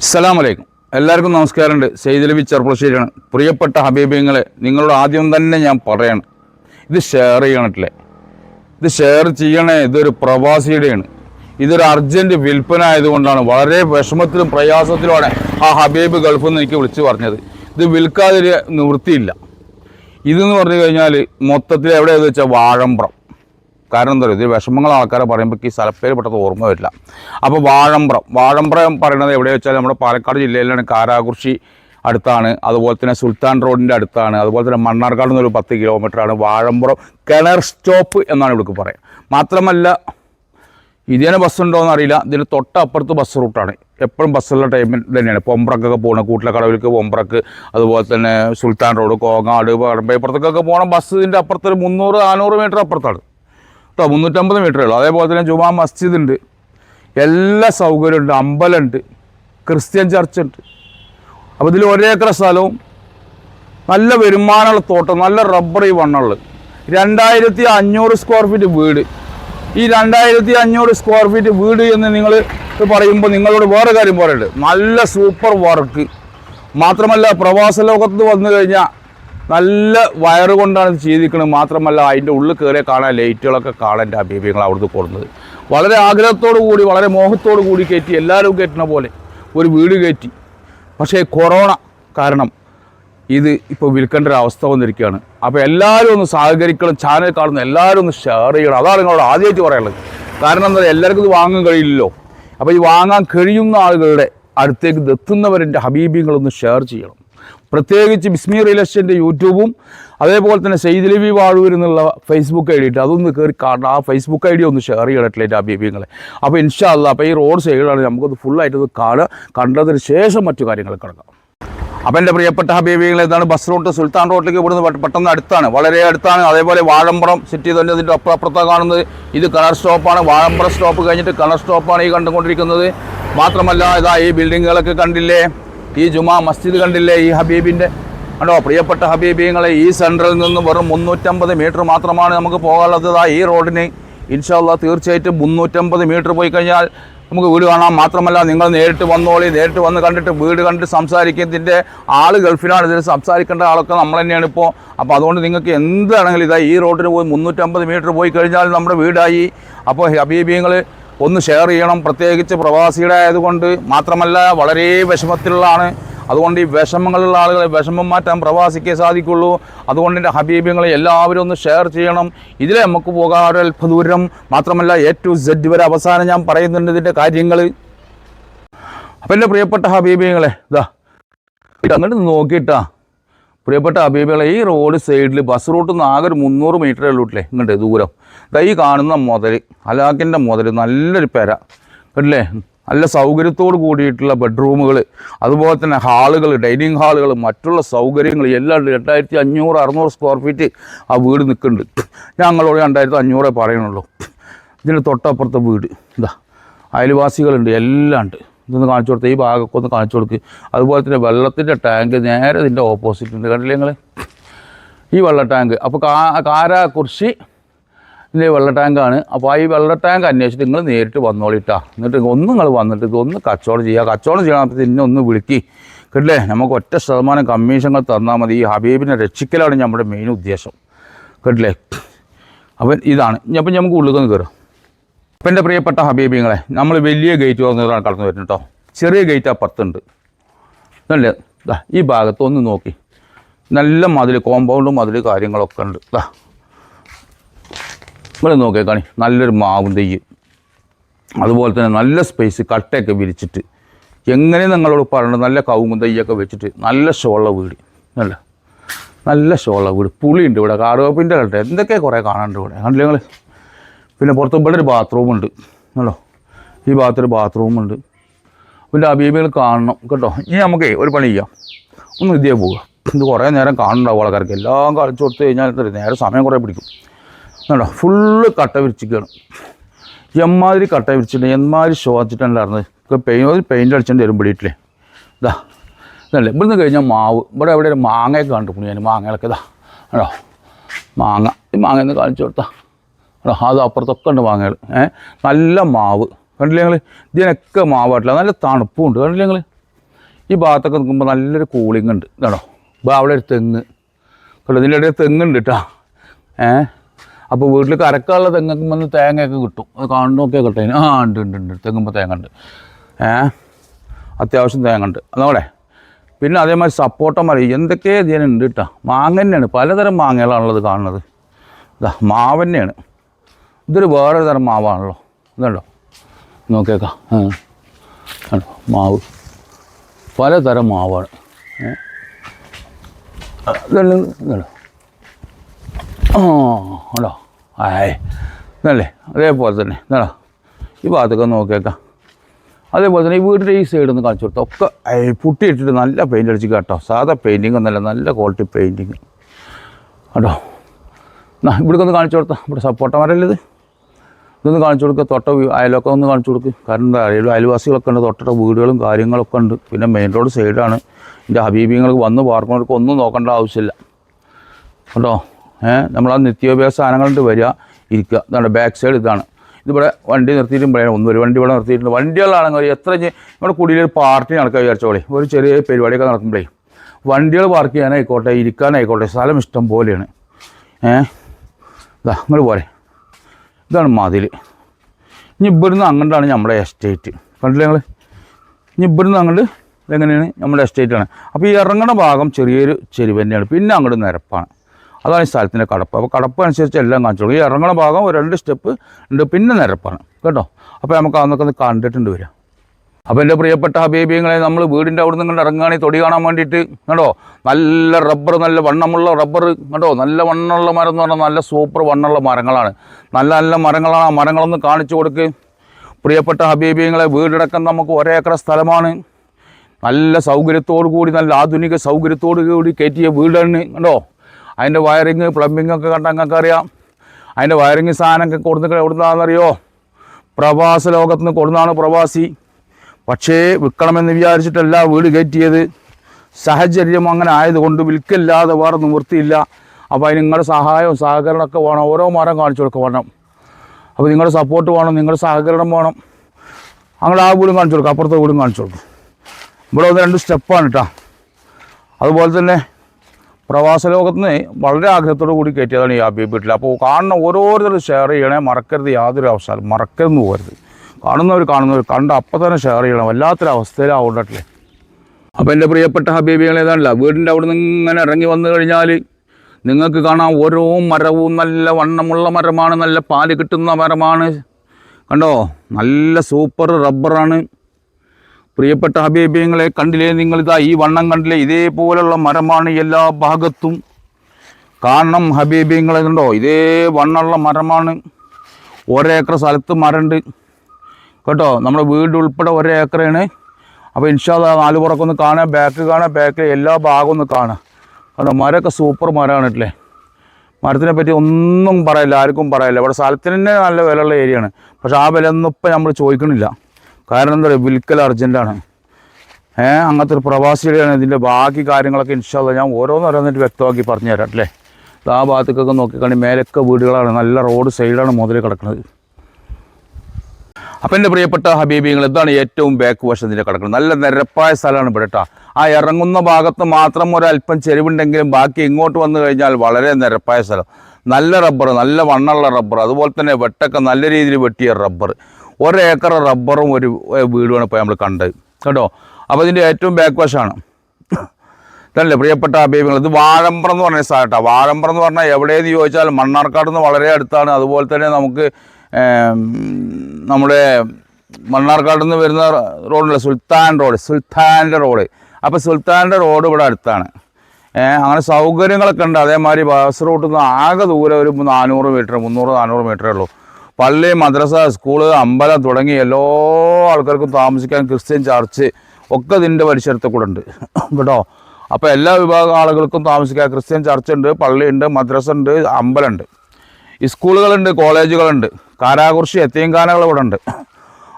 അസ്സലാമു അലൈക്കും എല്ലാവർക്കും നമസ്കാരമുണ്ട്. സെയ്ദലബി ചെറുപ്പശ്ശേരിയാണ് പ്രിയപ്പെട്ട ഹബീബിങ്ങളെ നിങ്ങളോട് ആദ്യം തന്നെ ഞാൻ പറയണം. ഇത് ഷെയർ ചെയ്യണട്ടില്ലേ? ഇത് ഷെയർ ചെയ്യണേ ഇതൊരു പ്രവാസിയുടെയാണ്. ഇതൊരു അർജന്റ് വിൽപ്പന ആയതുകൊണ്ടാണ് വളരെ വിഷമത്തിലും പ്രയാസത്തിലുമാണ് ആ ഹബീബ് ഗൾഫിൽ നിന്ന് എനിക്ക് വിളിച്ചു പറഞ്ഞത്. ഇത് വിൽക്കാതെ നിവൃത്തിയില്ല. ഇതെന്ന് പറഞ്ഞു കഴിഞ്ഞാൽ മൊത്തത്തിൽ എവിടെയാണെന്ന് വെച്ചാൽ വാഴമ്പ്രം കാരണം എന്താ പറയുക ഇത് വിഷമങ്ങൾ ആൾക്കാരെ പറയുമ്പോൾ ഈ സ്ഥലപ്പേര് പെട്ടെന്ന് ഓർമ്മ വരില്ല. അപ്പോൾ വാഴമ്പ്രം വാഴമ്പ്രം പറയുന്നത് എവിടെ വെച്ചാൽ നമ്മുടെ പാലക്കാട് ജില്ലയിലാണ് കാരാകുർശി അടുത്താണ്. അതുപോലെ തന്നെ സുൽത്താൻ റോഡിന്റെ അടുത്താണ്. അതുപോലെ തന്നെ മണ്ണാർക്കാട് നിന്നൊരു പത്ത് കിലോമീറ്ററാണ് വാഴമ്പ്രം കിണർ സ്റ്റോപ്പ് എന്നാണ് ഇവിടേക്ക് പറയുക മാത്രമല്ല ഇതിനെ ബസ് ഉണ്ടോ എന്ന് അറിയില്ല. ഇതിന് തൊട്ടപ്പുറത്ത് ബസ് റൂട്ടാണ് എപ്പോഴും ബസ്സുള്ള ടൈമിൽ തന്നെയാണ്. പൊമ്പ്രക്കൊക്കെ പോകണം കൂട്ടിലക്കടവിലേക്ക് പൊമ്പ്രക്ക് അതുപോലെ തന്നെ സുൽത്താൻ റോഡ് കോങ്ങാട് പറമ്പേപ്പുറത്തേക്കൊക്കെ പോകണം ബസ് ഇതിന്റെ അപ്പുറത്ത് ഒരു മുന്നൂറ് നാനൂറ് മീറ്റർ അപ്പുറത്താണ്. കേട്ടോ മുന്നൂറ്റമ്പത് മീറ്ററേ ഉള്ളൂ. അതേപോലെ തന്നെ ജുമാ മസ്ജിദ് ഉണ്ട് എല്ലാ സൗകര്യമുണ്ട്. അമ്പലമുണ്ട്. ക്രിസ്ത്യൻ ചർച്ച് ഉണ്ട് അപ്പോൾ ഇതിൽ ഒരേക്കർ സ്ഥലവും നല്ല വരുമാനമുള്ള തോട്ടം നല്ല റബ്ബർ ഈ വണ്ണുള്ളത് രണ്ടായിരത്തി അഞ്ഞൂറ് സ്ക്വയർ ഫീറ്റ് വീട്. ഈ രണ്ടായിരത്തി അഞ്ഞൂറ് സ്ക്വയർ ഫീറ്റ് വീട് എന്ന് നിങ്ങൾ പറയുമ്പോൾ നിങ്ങളോട് വേറെ കാര്യം പറയുന്നുണ്ട് നല്ല സൂപ്പർ വർക്ക് മാത്രമല്ല പ്രവാസ ലോകത്ത് വന്നു കഴിഞ്ഞാൽ നല്ല വയറ് കൊണ്ടാണ് ഇത് ചെയ്തിരിക്കുന്നത് മാത്രമല്ല അതിന്റെ ഉള്ളിൽ കയറിയ കാണാൻ ലൈറ്റുകളൊക്കെ കാണാൻ എന്റെ അഭിപ്രായങ്ങൾ അവിടുന്ന് കൊടുക്കുന്നത് വളരെ ആഗ്രഹത്തോടു കൂടി വളരെ മോഹത്തോടു കൂടി കയറ്റി എല്ലാവരും കയറ്റുന്ന പോലെ ഒരു വീട് കയറ്റി. പക്ഷേ കൊറോണ കാരണം ഇത് ഇപ്പോൾ വിൽക്കേണ്ട ഒരു അവസ്ഥ വന്നിരിക്കുകയാണ്. അപ്പോൾ എല്ലാവരും ഒന്ന് സഹകരിക്കണം ചാനൽ കാണുന്ന എല്ലാവരും ഒന്ന് ഷെയർ ചെയ്യണം. അതാണ് നിങ്ങളോട് ആദ്യമായിട്ട് പറയാനുള്ളത്. കാരണം എന്താ എല്ലാവർക്കും ഇത് വാങ്ങാൻ കഴിയില്ലല്ലോ. അപ്പോൾ ഈ വാങ്ങാൻ കഴിയുന്ന ആളുകളുടെ അടുത്തേക്ക് ഇത് എത്തുന്നവരെ ഹബീബിങ്ങളൊന്ന് ഷെയർ ചെയ്യണം. പ്രത്യേകിച്ച് ബിസ്മി റിയൽ എസ്റ്റേറ്റിന്റെ യൂട്യൂബും അതേപോലെ തന്നെ സെയ്ദ് വാഴൂർ എന്നുള്ള ഫേസ്ബുക്ക് ഐ ഡി ഇട്ട്. അതൊന്ന് കയറി കാണണം. ആ ഫേസ്ബുക്ക് ഐ ഡി ഒന്ന് ഷെയർ ചെയ്യണട്ടില്ല എന്റെ അഭിപ്രായങ്ങളെ അപ്പോൾ ഇൻഷാ അല്ലാ അപ്പോൾ ഈ റോഡ് സൈഡിലാണ് നമുക്കത് ഫുള്ളായിട്ടത് കാണുക. കണ്ടതിന് ശേഷം മറ്റു കാര്യങ്ങൾ കിടക്കാം. അപ്പം എന്റെ പ്രിയപ്പെട്ട ഹബീബികൾ ഇതാണ് ബസ് റൂട്ട്. സുൽത്താൻ റോഡിലേക്ക് ഇവിടുന്ന് പെട്ടെന്ന് അടുത്താണ്. വളരെ അടുത്താണ്. അതേപോലെ വാഴമ്പ്രം സിറ്റി തന്നെ ഇതിന്റെ അപ്പുറം അപ്പുറത്താണ് കാണുന്നത്. ഇത് കളർ സ്റ്റോപ്പാണ് വാഴമ്പ്രം സ്റ്റോപ്പ് കഴിഞ്ഞിട്ട് കളർ സ്റ്റോപ്പാണ് ഈ കണ്ടുകൊണ്ടിരിക്കുന്നത്. മാത്രമല്ല ഇതാ ഈ ബിൽഡിങ്ങുകളൊക്കെ കണ്ടില്ലേ? ഈ ജുമാ മസ്ജിദ് കണ്ടില്ലേ ഈ ഹബീബിന്റെ? കണ്ടോ? പ്രിയപ്പെട്ട ഹബീബിങ്ങളെ ഈ സെന്ററിൽ നിന്ന് വെറും മുന്നൂറ്റമ്പത് മീറ്റർ മാത്രമാണ് നമുക്ക് പോകാനുള്ളത്. ഈ റോഡിന് ഇൻഷാല്ല തീർച്ചയായിട്ടും മുന്നൂറ്റമ്പത് മീറ്റർ പോയി കഴിഞ്ഞാൽ നമുക്ക് വീട് കാണാം. മാത്രമല്ല നിങ്ങൾ നേരിട്ട് വന്നോളി നേരിട്ട് വന്ന് കണ്ടിട്ട് വീട് കണ്ടിട്ട് സംസാരിക്കുന്നതിന്റെ ആൾ ഗൾഫിലാണ്. ഇതിൽ സംസാരിക്കേണ്ട ആളൊക്കെ നമ്മൾ തന്നെയാണ് ഇപ്പോൾ. അപ്പോൾ അതുകൊണ്ട് നിങ്ങൾക്ക് എന്താണെങ്കിലും ഇതാ ഈ റോഡിന് പോയി മുന്നൂറ്റമ്പത് മീറ്റർ പോയി കഴിഞ്ഞാൽ നമ്മുടെ വീടായി. അപ്പോൾ ഹബീബിങ്ങൾ ഒന്ന് ഷെയർ ചെയ്യണം. പ്രത്യേകിച്ച് പ്രവാസിയുടെ ആയതുകൊണ്ട് മാത്രമല്ല വളരെ വിഷമത്തിലുള്ളതാണ്. അതുകൊണ്ട് ഈ വിഷമങ്ങളുള്ള ആളുകളെ വിഷമം മാറ്റാൻ പ്രവാസിക്കേ സാധിക്കുള്ളൂ. അതുകൊണ്ട് എന്റെ ഹബീബിങ്ങളെ എല്ലാവരും ഒന്ന് ഷെയർ ചെയ്യണം. ഇതിലെ നമുക്ക് പോകാൻ ദൂരം അല്പദൂരം. മാത്രമല്ല എ ടു സെഡ് വരെ അവസാനം ഞാൻ പറയുന്നുണ്ട് ഇതിന്റെ കാര്യങ്ങൾ അപ്പം എന്റെ പ്രിയപ്പെട്ട ഹബീബിങ്ങളെ ഇത് അങ്ങോട്ട് നോക്കിയിട്ടാ. പ്രിയപ്പെട്ട അബീബികളെ ഈ റോഡ് സൈഡിൽ ബസ് റൂട്ടിൽ നിന്ന് ആകെ ഒരു മുന്നൂറ് മീറ്ററേ ഉള്ളൂട്ടില്ലേ ഇങ്ങോട്ട് ദൂരം. ഇതാ ഈ കാണുന്ന മുതൽ അലാക്കിന്റെ മുതൽ നല്ലൊരു പെര. കണ്ടില്ലേ? നല്ല സൗകര്യത്തോട് കൂടിയിട്ടുള്ള ബെഡ്റൂമുകൾ അതുപോലെ തന്നെ ഹാളുകൾ ഡൈനിങ് ഹാളുകൾ മറ്റുള്ള സൗകര്യങ്ങൾ എല്ലാം രണ്ടായിരത്തി അഞ്ഞൂറ് അറുന്നൂറ് സ്ക്വയർ ഫീറ്റ് ആ വീട് നിൽക്കുന്നുണ്ട് ഞങ്ങളോട് രണ്ടായിരത്തി അഞ്ഞൂറേ പറയണുള്ളൂ. ഇതിന്റെ തൊട്ടപ്പുറത്തെ വീട്. ഇതാ അയൽവാസികളുണ്ട് എല്ലാം ഉണ്ട്. ഇതൊന്ന് കാണിച്ചു കൊടുത്ത് ഈ ഭാഗമൊക്കെ ഒന്ന് കാണിച്ചു കൊടുക്ക്. അതുപോലെ തന്നെ വെള്ളത്തിന്റെ ടാങ്ക് നേരെ ഇതിന്റെ ഓപ്പോസിറ്റ് ഉണ്ട്. കണ്ടില്ലേ നിങ്ങൾ ഈ വെള്ള ടാങ്ക് അപ്പോൾ കാ കാരാകുറിശി ഇതിന്റെ വെള്ള ടാങ്കാണ് അപ്പോൾ ഈ വെള്ള ടാങ്ക് അന്വേഷിച്ചിട്ട് നിങ്ങൾ നേരിട്ട് വന്നോളിട്ടാ എന്നിട്ട് ഒന്ന് നിങ്ങൾ വന്നിട്ട് ഒന്ന് കച്ചവടം ചെയ്യുക കച്ചവടം ചെയ്യണം ഇന്നെ ഒന്ന് വിളിക്കി. കേട്ടില്ലേ? നമുക്ക് ഒറ്റ ശതമാനം കമ്മീഷനുകൾ തന്നാൽ മതി. ഈ ഹബീബിനെ രക്ഷിക്കലാണ് നമ്മുടെ മെയിൻ ഉദ്ദേശം. കേട്ടില്ലേ? അപ്പം ഇതാണ്. അപ്പം നമുക്ക് ഉള്ളിൽ നിന്ന് കയറും അപ്പം എന്റെ പ്രിയപ്പെട്ട ഹബീബിങ്ങളെ നമ്മൾ വലിയ ഗേറ്റ് തുറന്നതാണ് കടന്നു വരുന്നത് കേട്ടോ ചെറിയ ഗേറ്റ് അപ്പുറത്തുണ്ട് നല്ല ഈ ഭാഗത്ത് ഒന്ന് നോക്കി. നല്ല മതിൽ കോമ്പൗണ്ടും മതിൽ കാര്യങ്ങളൊക്കെ ഉണ്ട്. ദാ. നിങ്ങൾ നോക്കിയേ കാണി നല്ലൊരു മാവും തെയ്യ്. അതുപോലെ തന്നെ നല്ല സ്പേസ് കട്ടയൊക്കെ വിരിച്ചിട്ട്. എങ്ങനെ നിങ്ങളോട് പറയണത്? നല്ല കവുങ്ങും വെച്ചിട്ട് നല്ല ഷോള വീട്. നല്ല നല്ല ഷോള വീട്. പുളിയുണ്ട് ഇവിടെ കാറുവപ്പിന്റെ കട്ട എന്തൊക്കെ കുറേ കാണാനുണ്ട് ഇവിടെ. കണ്ടില്ല നിങ്ങൾ പിന്നെ പുറത്ത് ഇവിടെ ഒരു ബാത്റൂം ഉണ്ട്. കേട്ടോ ഈ ഭാഗത്ത് ഒരു ബാത്റൂം ഉണ്ട്. പിന്നെ അബീബികൾ കാണണം. കേട്ടോ? ഇനി നമുക്കേ ഒരു പണി ചെയ്യാം. ഒന്ന് ഇതേ പോവുക. ഇത് കുറേ നേരം കാണണ്ടാവും ആൾക്കാർക്ക്. എല്ലാം കളിച്ചു കൊടുത്തു കഴിഞ്ഞാൽ നേരെ സമയം കുറേ പിടിക്കും. കേട്ടോ ഫുള്ള് കട്ട വിരിച്ചിരിക്കുകയാണ്. എമ്മാതിരി കട്ട വിരിച്ചിട്ട് എമ്മാതിരി ഷോ വെച്ചിട്ടുണ്ടായിരുന്നത് ഇപ്പോൾ പെയിൻ പെയിന്റ് അടിച്ചിട്ട് വരും പിടിയിട്ടില്ലേ ഇതാ. ഇതല്ലേ? ഇവിടുന്ന് കഴിഞ്ഞാൽ മാവ്. ഇവിടെ എവിടെ ഒരു മാങ്ങയൊക്കെ കണ്ടു ഞാൻ മാങ്ങകളൊക്കെ ഇതാ. കേട്ടോ മാങ്ങ. ഈ മാങ്ങ ഒന്ന് കാണിച്ചു കൊടുത്താ. കേട്ടോ അത് അപ്പുറത്തൊക്കെ ഉണ്ട് മാങ്ങകൾ. ഏഹ് നല്ല മാവ്. കണ്ടില്ലേ നിങ്ങൾ ഇതിനൊക്കെ മാവാട്ടില്ല നല്ല തണുപ്പും ഉണ്ട് കണ്ടില്ലേ നിങ്ങൾ ഈ ഭാഗത്തൊക്കെ നിൽക്കുമ്പോൾ നല്ലൊരു കൂളിംഗ് ഉണ്ട്. ഇതാണോ? ഇപ്പോൾ അവിടെ ഒരു തെങ്ങ്. കേട്ടോ ഇതിന്റെ ഇടയിൽ തെങ്ങുണ്ട് കേട്ടോ. ഏ? അപ്പോൾ വീട്ടിൽ കരക്കാനുള്ള തെങ്ങൊക്കെ വന്ന് തേങ്ങയൊക്കെ കിട്ടും. അത് കാണുന്നൊക്കെ കിട്ടും. ആ ഉണ്ട് ഉണ്ട് ഉണ്ട്. തെങ്ങുമ്പോൾ തേങ്ങ ഉണ്ട്. ഏ? അത്യാവശ്യം തേങ്ങ ഉണ്ട്. അതോടെ പിന്നെ അതേമാതിരി സപ്പോർട്ട മരം. എന്തൊക്കെ ഇതിനുണ്ട് കേട്ടോ. മാങ്ങ തന്നെയാണ്. പലതരം മാങ്ങകളാണുള്ളത് കാണുന്നത്. ഇതാ മാവ് തന്നെയാണ്. ഇതൊരു വേറെ തരം മാവാണല്ലോ. ഇതുണ്ടോ? നോക്കിയേക്കാം. മാവ്. പലതരം മാവാണ്. ഇതെല്ലാം ഇതുണ്ടോ. ആയ് ഇതല്ലേ അതേപോലെ തന്നെ. ഇതാണോ ഈ ഭാഗത്തൊക്കെ നോക്കിയേക്കാം. അതേപോലെ തന്നെ ഈ വീടിന്റെ ഈ സൈഡിൽ നിന്ന് കാണിച്ചു കൊടുത്തോ. ഒക്കെ പുട്ടിയിട്ടിട്ട് നല്ല പെയിന്റ് അടിച്ച് കേട്ടോ. സാധാ പെയിന്റിങ് ഒന്നല്ല നല്ല ക്വാളിറ്റി പെയിന്റിങ് കേട്ടോ എന്നാ ഇവിടേക്കൊന്ന് കാണിച്ചു കൊടുത്താൽ ഇവിടെ സപ്പോർട്ട മരല്ലേ ഇത്? ഇതൊന്ന് കാണിച്ചു കൊടുക്കുക തൊട്ട അയലൊക്കെ ഒന്ന് കാണിച്ചു കൊടുക്കുക കാരണം എന്താ അയൽ അയൽവാസികളൊക്കെ ഉണ്ട് തൊട്ട വീടുകളും കാര്യങ്ങളൊക്കെ ഉണ്ട്. പിന്നെ മെയിൻ റോഡ് സൈഡാണ് എന്റെ ഹബീബിങ്ങൾക്ക് വന്ന് പാർക്കുന്നവർക്ക് ഒന്നും നോക്കേണ്ട ആവശ്യമില്ല. കേട്ടോ ഏഹ് നമ്മൾ ആ നിത്യോപയോഗ സാധനങ്ങളുണ്ട് വരിക ഇരിക്കുക. ഇതാണ് ബാക്ക് സൈഡ് ഇതാണ്. ഇതിവിടെ വണ്ടി നിർത്തിയിട്ടുമ്പോഴേ ഒന്ന് ഒരു വണ്ടി ഇവിടെ നിർത്തിയിട്ടുണ്ട്. വണ്ടികളാണെങ്കിൽ എത്ര നമ്മുടെ കുടിയിലൊരു പാർട്ടി നടക്കാൻ വിചാരിച്ചോളെ. ഒരു ചെറിയ പരിപാടിയൊക്കെ നടക്കുമ്പോഴേ വണ്ടികൾ പാർക്ക് ചെയ്യാനായിക്കോട്ടെ ഇരിക്കാനായിക്കോട്ടെ സ്ഥലം ഇഷ്ടം പോലെയാണ്. ഏഹ് ഇതാ നിങ്ങൾ പോരെ. ഇതാണ് മതിൽ ഇനി ഇവിടുന്ന് അങ്ങോട്ടാണ് നമ്മുടെ എസ്റ്റേറ്റ് കണ്ടില്ലേ ഞങ്ങൾ ഇനി ഇവിടുന്ന് അങ്ങോട്ട് ഇതെങ്ങനെയാണ്? നമ്മുടെ എസ്റ്റേറ്റാണ് അപ്പോൾ ഈ ഇറങ്ങണ ഭാഗം ചെറിയൊരു ചെരുവ് തന്നെയാണ്. പിന്നെ അങ്ങോട്ട് നിരപ്പാണ്. അതാണ് ഈ സ്ഥലത്തിന്റെ കടപ്പ്. അപ്പോൾ കടപ്പ് അനുസരിച്ച് എല്ലാം കാണിച്ചോളൂ. ഈ ഇറങ്ങണ ഭാഗം ഒരു രണ്ട് സ്റ്റെപ്പ് ഉണ്ട്. പിന്നെ നിരപ്പാണ്. കേട്ടോ? അപ്പോൾ നമുക്ക് അന്നൊക്കെ ഒന്ന് കണ്ടിട്ടുണ്ട് വരിക. അപ്പോൾ എന്റെ പ്രിയപ്പെട്ട ഹബീബിങ്ങളെ നമ്മൾ വീടിന്റെ അവിടെ നിന്ന് ഇറങ്ങുകയാണെങ്കിൽ തൊടി കാണാൻ വേണ്ടിയിട്ട് കേട്ടോ നല്ല റബ്ബർ നല്ല വണ്ണമുള്ള റബ്ബർ കേട്ടോ നല്ല വണ്ണമുള്ള മരം എന്ന് പറഞ്ഞാൽ നല്ല സൂപ്പർ വണ്ണമുള്ള മരങ്ങളാണ്. നല്ല നല്ല മരങ്ങളാണ്. ആ മരങ്ങളൊന്ന് കാണിച്ചു കൊടുക്ക്. പ്രിയപ്പെട്ട ഹബീബിങ്ങളെ വീടടക്കം നമുക്ക് ഒരേക്കറ സ്ഥലമാണ്. നല്ല സൗകര്യത്തോടു കൂടി നല്ല ആധുനിക സൗകര്യത്തോടു കൂടി കയറ്റിയ വീടാണ് കേട്ടോ അതിന്റെ വയറിങ് പ്ലംബിംഗ് ഒക്കെ കണ്ട നിങ്ങൾക്ക് അറിയാം. അതിന്റെ വയറിങ് സാധനമൊക്കെ കൊടുത്തിട്ട് എവിടുന്നാണെന്നറിയോ? പ്രവാസ ലോകത്ത് നിന്ന് കൊടുന്നാണ് പ്രവാസി. പക്ഷേ വിൽക്കണമെന്ന് വിചാരിച്ചിട്ടല്ല വീട് കയറ്റിയത്. സാഹചര്യം അങ്ങനെ ആയതുകൊണ്ട് വിൽക്കില്ലാതെ വേറെ നിവൃത്തിയില്ല അപ്പോൾ അതിന് നിങ്ങളുടെ സഹായവും സഹകരണമൊക്കെ വേണം. ഓരോ മരം കാണിച്ചു കൊടുക്കുക വേണം. അപ്പോൾ നിങ്ങളുടെ സപ്പോർട്ട് വേണം നിങ്ങളുടെ സഹകരണം വേണം. അങ്ങനെ ആ വീടും കാണിച്ചു കൊടുക്കും അപ്പുറത്തെ വീടും കാണിച്ചു കൊടുക്കും. ഇവിടെ ഒന്ന് രണ്ട് സ്റ്റെപ്പാണ് കേട്ടോ അതുപോലെ തന്നെ പ്രവാസ ലോകത്ത് നിന്ന് വളരെ ആഗ്രഹത്തോടു കൂടി കയറ്റിയതാണ് ഈ അബി വീട്ടിൽ. അപ്പോൾ കാണുന്ന ഓരോരുത്തരും ഷെയർ ചെയ്യണേ മറക്കരുത്. യാതൊരു അവസരം മറക്കരുത് പോകരുത്. കാണുന്നവർ കാണുന്നവർ കണ്ട അപ്പം തന്നെ ഷെയർ ചെയ്യണം. വല്ലാത്തൊരു അവസ്ഥയിലാവണ്ടല്ലേ അപ്പോൾ എന്റെ പ്രിയപ്പെട്ട ഹബീബികൾ ഏതാണല്ല വീടിന്റെ അവിടെ നിന്ന് ഇങ്ങനെ ഇറങ്ങി വന്നു കഴിഞ്ഞാൽ നിങ്ങൾക്ക് കാണാം ഓരോ മരവും നല്ല വണ്ണമുള്ള മരമാണ് നല്ല പാൽ കിട്ടുന്ന മരമാണ്. കണ്ടോ? നല്ല സൂപ്പർ റബ്ബറാണ് പ്രിയപ്പെട്ട ഹബീബിയങ്ങളെ കണ്ടില്ലേ നിങ്ങളിതാ ഈ വണ്ണം കണ്ടില്ലേ? ഇതേപോലുള്ള മരമാണ് എല്ലാ ഭാഗത്തും. കാരണം ഹബീബിയങ്ങളെ കണ്ടോ? ഇതേ വണ്ണമുള്ള മരമാണ്. ഒരേക്കർ സ്ഥലത്ത് മരമുണ്ട്. കേട്ടോ നമ്മുടെ വീട് ഉൾപ്പെടെ ഒരേക്കറാണ് അപ്പോൾ ഇൻഷാല്ല നാല് പുറക്കൊന്ന് കാണാം ബാക്ക് കാണാം ബാക്കിൽ എല്ലാ ഭാഗവും ഒന്ന് കാണാം. കേട്ടോ മരമൊക്കെ സൂപ്പർ മരമാണ് ഇല്ലേ മരത്തിനെ പറ്റി ഒന്നും പറയില്ല ആർക്കും പറയില്ല. ഇവിടെ സ്ഥലത്തിന് തന്നെ നല്ല വിലയുള്ള ഏരിയ ആണ്. പക്ഷെ ആ വില ഒന്നും ഇപ്പം നമ്മൾ ചോദിക്കണില്ല. കാരണം എന്താ പറയുക വിൽക്കൽ അർജന്റാണ് ഏഹ് അങ്ങനത്തെ ഒരു പ്രവാസിയുടെയാണ് ഇതിന്റെ ബാക്കി കാര്യങ്ങളൊക്കെ ഇൻഷാല്ല ഞാൻ ഓരോന്നോരോന്നിട്ട് വ്യക്തമാക്കി പറഞ്ഞു തരാം അല്ലേ ആ ഭാഗത്തേക്കൊക്കെ നോക്കിക്കാണെങ്കിൽ മേലൊക്കെ വീടുകളാണ് നല്ല റോഡ് സൈഡാണ് മുതൽ കിടക്കുന്നത് അപ്പം എന്റെ പ്രിയപ്പെട്ട ഹബീബിങ്ങൾ ഇതാണ് ഏറ്റവും ബാക്ക് വശത്തിന്റെ കിടക്കുന്നത്. നല്ല നിരപ്പായ സ്ഥലമാണ് ഇവിടെ ആ ഇറങ്ങുന്ന ഭാഗത്ത് മാത്രം ഒരല്പം ചെരിവുണ്ടെങ്കിലും ബാക്കി ഇങ്ങോട്ട് വന്നു കഴിഞ്ഞാൽ വളരെ നിരപ്പായ സ്ഥലം. നല്ല റബ്ബർ നല്ല വണ്ണുള്ള റബ്ബർ അതുപോലെ തന്നെ വെട്ടൊക്കെ നല്ല രീതിയിൽ വെട്ടിയ റബ്ബർ ഒരേക്കർ റബ്ബറും ഒരു വീടുമാണ് ഇപ്പോൾ നമ്മൾ കണ്ടത്. കേട്ടോ? അപ്പോൾ ഇതിന്റെ ഏറ്റവും ബാക്ക് വശമാണ് ഇതല്ലേ പ്രിയപ്പെട്ട അഭിപ്രായങ്ങൾ ഇത് വാഴമ്പ്രം എന്ന് പറഞ്ഞ സ്ഥലം കേട്ടോ വാഴമ്പ്രം എന്ന് പറഞ്ഞാൽ എവിടെയെന്ന് ചോദിച്ചാൽ മണ്ണാർക്കാട് നിന്ന് വളരെ അടുത്താണ്. അതുപോലെ തന്നെ നമുക്ക് നമ്മുടെ മണ്ണാർക്കാട് നിന്ന് വരുന്ന റോഡുണ്ട് സുൽത്താൻ റോഡ് സുൽത്താന്റെ റോഡ്. അപ്പോൾ സുൽത്താന്റെ റോഡ് ഇവിടെ അടുത്താണ്. അങ്ങനെ സൗകര്യങ്ങളൊക്കെ ഉണ്ട്. അതേമാതിരി ബസ് റൂട്ടിൽ നിന്ന് ആകെ ദൂരെ ഒരു നാനൂറ് മീറ്റർ മുന്നൂറ് നാനൂറ് മീറ്ററേ ഉള്ളൂ. പള്ളി മദ്രസ സ്കൂൾ അമ്പലം തുടങ്ങി എല്ലാ ആൾക്കാർക്കും താമസിക്കാൻ ക്രിസ്ത്യൻ ചർച്ച് ഒക്കെ ഇതിന്റെ പരിസരത്ത് കൂടെ ഉണ്ട്. കേട്ടോ? അപ്പോൾ എല്ലാ വിഭാഗം ആളുകൾക്കും താമസിക്കാൻ ക്രിസ്ത്യൻ ചർച്ച് ഉണ്ട് പള്ളിയുണ്ട് മദ്രസ ഉണ്ട് അമ്പലമുണ്ട് സ്കൂളുകളുണ്ട് കോളേജുകളുണ്ട് കാരാകുറിശി എത്തിയങ്കാനകൾ ഇവിടെ ഉണ്ട്.